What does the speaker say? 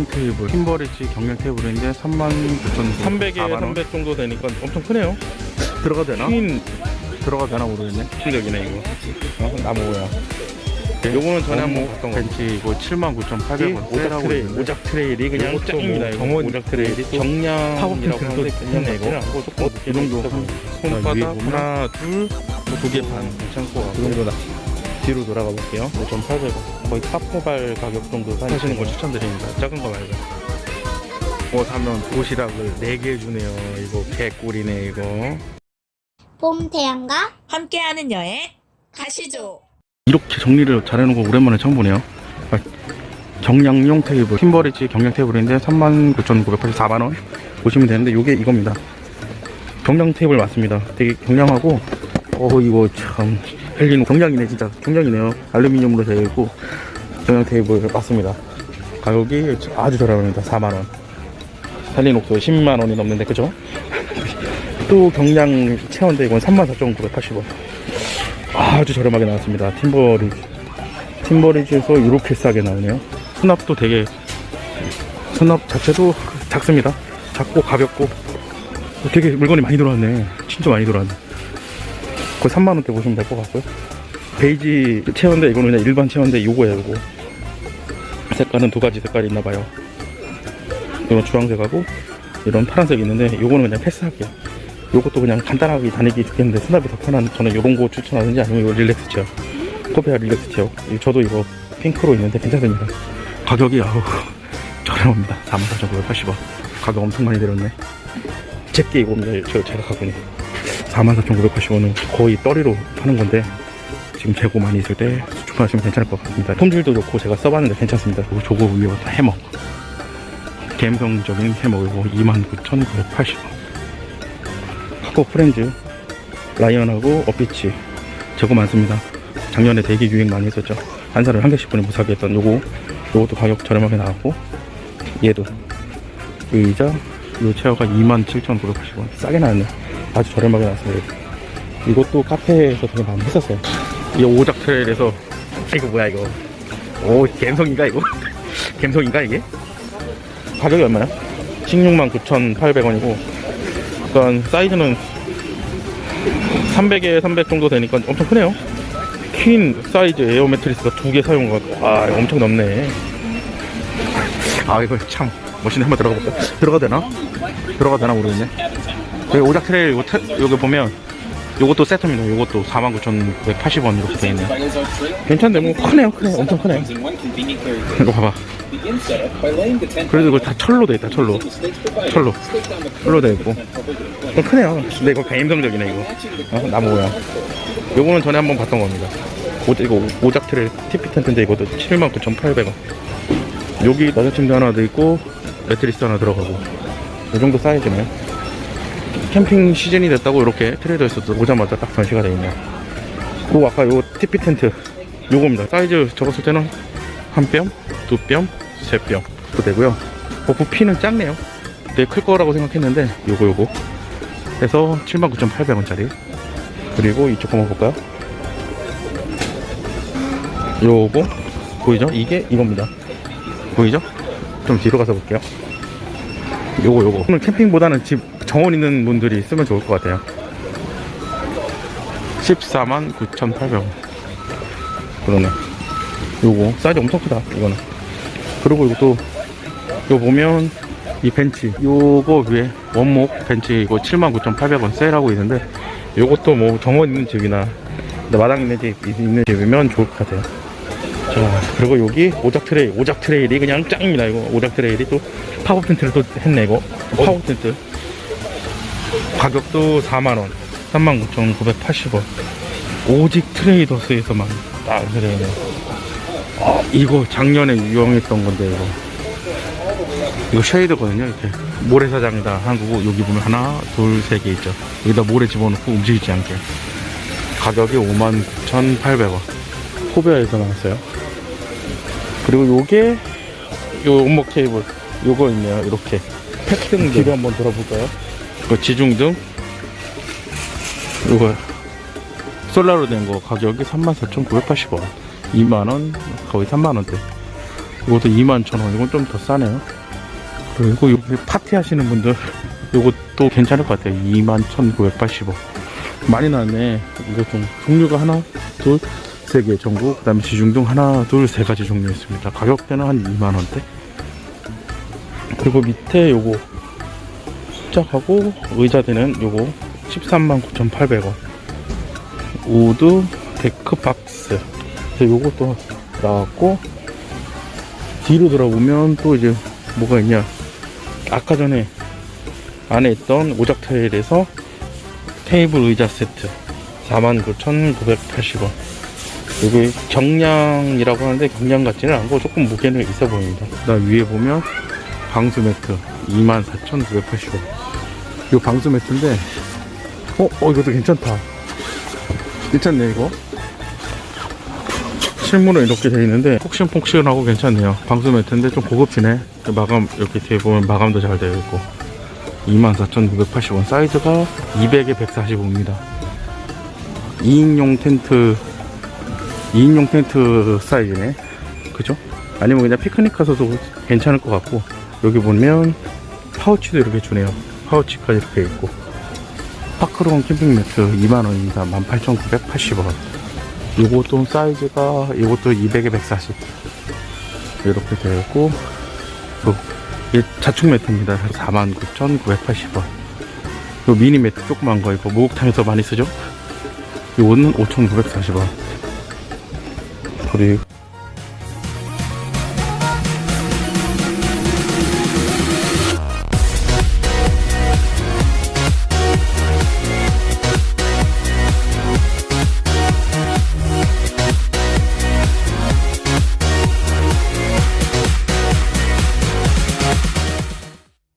정량용 테이블 킴버리지 경량 테이블인데 39,300에 300에 300 정도 되니까 엄청 크네요. 들어가 되나? 퀸 들어가 되나 모르겠네 실력이네 이거. 어, 나무야. 요거는 전에 한번 봤던 거. 벤치 이거 79,800원 오작 트레일, 오작 트레일이 그냥 짱입니다. 뭐 이거 정원 오작 트레일이 텐트도 하는데 괜찮네 이거. 조금 이 정도 한 손바닥 보면 하나, 둘, 두개반 괜찮고 그 정도다 뒤로 돌아가 볼게요. 5,800원. 거의 탑모발 가격 정도 사시는 거 추천드립니다. 작은 거 말고. 뭐 사면 도시락을 4개 해주네요 이거 개꿀이네 이거 봄 태양과 함께하는 여행 가시죠. 이렇게 정리를 잘해놓은 거 오랜만에 처음 보네요 아, 경량용 테이블 킴버리지 경량 테이블인데 39,984만원 보시면 되는데 이게 이겁니다 경량 테이블 맞습니다 되게 경량하고 어 이거 참 헬리노 경량이네 진짜 경량이네요 알루미늄으로 되어 있고 경량 테이블 맞습니다 가격이 아주 저렴합니다 4만원 헬리녹스 10만원이 넘는데 그죠? 또 경량 체온데 이건 34,980원 아주 저렴하게 나왔습니다. 팀버리지. 팀버리지에서 이렇게 싸게 나오네요. 수납도 되게, 수납 자체도 작습니다. 작고 가볍고, 되게 물건이 많이 들어왔네. 진짜 많이 들어왔네. 거의 3만원대 보시면 될 것 같고요. 베이지 체온데 이거는 그냥 일반 체온데 요거예요, 요거. 색깔은 두 가지 색깔이 있나봐요. 이런 주황색하고, 이런 파란색이 있는데, 요거는 그냥 패스할게요. 요것도 그냥 간단하게 다니기 좋겠는데 수납이 더 편한 저는 요런 거 추천하든지 아니면 요 릴렉스 체어 코페아 릴렉스 체어 이- 저도 이거 핑크로 있는데 괜찮습니다 가격이 아우 저렴합니다 44,980원 가격 엄청 많이 내렸네 제게 이겁니다 저 제가 갖고 있는 44,980원은 거의 떨이로 파는 건데 지금 재고 많이 있을 때 주문하시면 괜찮을 것 같습니다. 품질도 좋고 제가 써봤는데 괜찮습니다. 그리고 저거 위에 해머. 감성적인 해머이고 29,980원. 카코 프렌즈 라이언하고 어피치 저거 많습니다. 작년에 되게 유행 많이 했었죠. 한 살을 한 개씩 분에 못 사게 했던 요거 요것도 가격 저렴하게 나왔고 얘도. 이 의자 이 체어가 27,980원. 싸게 나왔네 아주 저렴하게 나왔습니다 이것도 카페에서 되게 많이 했었어요 이 오작 트레일에서 이거 뭐야 이거 오 갬성인가 이거 갬성인가 이게 가격이 얼마야? 169,800원이고 약간 사이즈는 300에 300 정도 되니까 엄청 크네요. 퀸 사이즈 에어 매트리스가 두 개 사용하고 아 이거 엄청 넓네. 아 이거 참 멋있네 한번 들어가 볼까? 들어가 되나? 들어가 되나 모르겠네. 여기 오작 트레일 태- 요거 보면 요것도 세트입니다. 요것도 49,980원 이렇게 돼 있네요. 괜찮네. 뭐 크네요. 크네. 엄청 크네요. 이거 봐봐. 그래도 이거 다 철로 돼 있다. 철로. 철로. 철로 돼 있고. 좀 크네요. 근데 이거 감성적이네 이거. 어, 나무야. 요거는 전에 한번 봤던 겁니다. 오, 이거 오작 트레 TP 텐트인데 이것도 79,800원. 여기 낮은 침대 하나 더 있고 매트리스 하나 들어가고. 이 정도 사이즈네. 캠핑 시즌이 됐다고 이렇게 트레이더에서도 오자마자 딱 전시가 돼 있네요. 그리고 아까 요 TP 텐트 요겁니다. 사이즈 적었을 때는 한 뼘, 두 뼘, 세뼘또 되고요. 버프 피는 작네요. 되게 클 거라고 생각했는데 요거 요거 해서 79,800원짜리 그리고 이쪽 한번 볼까요? 요거 보이죠? 이게 이겁니다. 보이죠? 좀 뒤로 가서 볼게요. 요거 요거. 오늘 캠핑보다는 집 정원 있는 분들이 쓰면 좋을 것 같아요. 14만 9,800원. 그러네. 요거. 사이즈 엄청 크다 이거는. 그리고 이것도 요 보면 이 벤치. 요거 위에 원목 벤치 이거 79,800원 세일하고 있는데 요것도 뭐 정원 있는 집이나 마당 있는 집 있는 집이면 좋을 것 같아요 자 그리고 여기 오작 트레이 오작 트레일이 그냥 짱입니다. 이거 오작 트레일이 또 파워 텐트를 또 했네 이거. 파워 텐트 가격도 4만 원 39,980원. 오직 트레이더스에서만 딱 그래요. 아, 이거 작년에 유행했던 건데 이거. 이거 쉐이드거든요 이렇게. 모래사장이다 한국고 여기 보면 하나 둘 세 개 있죠. 여기다 모래 집어넣고 움직이지 않게. 가격이 59,800원 포베아에서 나왔어요 그리고 요게 요 원목 케이블 요거 있네요 이렇게 팩등 뒤로 한번 돌아볼까요 그 지중등 요거 솔라로 된 거 가격이 34,980원 2만원 거의 3만원대 이것도 21,000원. 이건 좀 더 싸네요. 그리고 여기 파티 하시는 분들 이것도 괜찮을 것 같아요. 21,980원. 많이 나왔네. 이거 좀 종류가 하나, 둘, 세개 전국. 그 다음에 지중동 하나, 둘, 세 가지 종류 있습니다. 가격대는 한 2만원대. 그리고 밑에 요거 시작하고 의자대는 요거 13만 9,800원. 우드 데크 박스. 그래서 요것도 나왔고 뒤로 돌아보면 또 이제 뭐가 있냐 아까 전에 안에 있던 오작타일에서 테이블 의자 세트 49,980원 여기 경량이라고 하는데 경량 같지는 않고 조금 무게는 있어 보입니다. 그 위에 보면 방수 매트 24,980원 이 방수 매트인데 어? 어 이것도 괜찮다. 괜찮네 이거? 실물은 이렇게 돼 있는데 폭신폭신하고 괜찮네요. 방수 매트인데 좀 고급지네. 마감 이렇게 뒤에 보면 마감도 잘 되어 있고. 24,980원 사이즈가 200에 145입니다. 2인용 텐트 2인용 텐트 사이즈네. 그죠? 아니면 그냥 피크닉 가서도 괜찮을 것 같고 여기 보면 파우치도 이렇게 주네요. 파우치까지 이렇게 있고. 파크론 캠핑 매트 2만원입니다. 18,980원. 요것도 사이즈가 이것도 200에 140 이렇게 되어 있고 또 이게 자축 매트입니다. 49,980원. 요 미니 매트 조그만 거 이거 목욕탕에서 많이 쓰죠? 요거는 5,940원 그리고